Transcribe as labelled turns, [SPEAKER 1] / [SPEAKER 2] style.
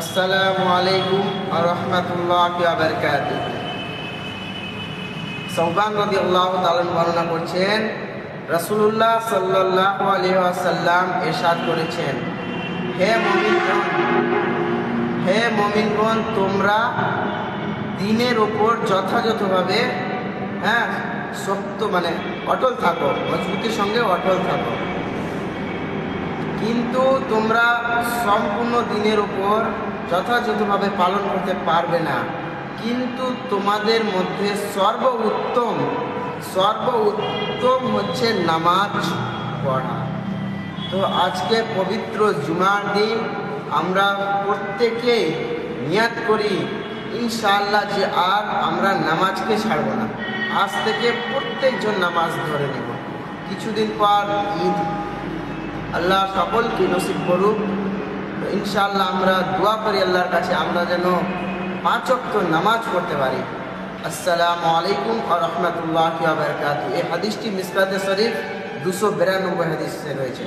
[SPEAKER 1] আসসালামু আলাইকুম রহমতুল্লাহ বারকাত সৌবান নদী আল্লাহ তালন বর্ণনা করছেন রসুল্লাহ সাল্লাহ আলহাসাল্লাম এরশাদ করেছেন, হে মমিনগণ হে মমিনগণ, তোমরা দিনের ওপর যথাযথভাবে হ্যাঁ শক্ত মানে অটল থাকো, মজবুতির সঙ্গে অটল থাকো। কিন্তু তোমরা সম্পূর্ণ দিনের উপর যথাযথভাবে পালন করতে পারবে না। কিন্তু তোমাদের মধ্যে সর্ব উত্তম সর্ব উত্তম হচ্ছে নামাজ পড়া। তো আজকে পবিত্র জুমার দিন, আমরা প্রত্যেকেই নিয়াত করি, ইনশাআল্লাহ যে আর আমরা নামাজকে ছাড়ব না। আজ থেকে প্রত্যেকজন নামাজ ধরে নেব। কিছুদিন পর ঈদ। আল্লাহ সকলকে নসিব করুক। ইনশাআল্লাহ আমরা দোয়া করি আল্লাহর কাছে, আমরা যেন পাঁচ অক্ত নামাজ পড়তে পারি। আসসালামু আলাইকুম আ রহমতুল্লাহ বারকাত এই হাদিসটি মিসকাতে শরীফ দুশো বিরানব্বই হাদিসে রয়েছে।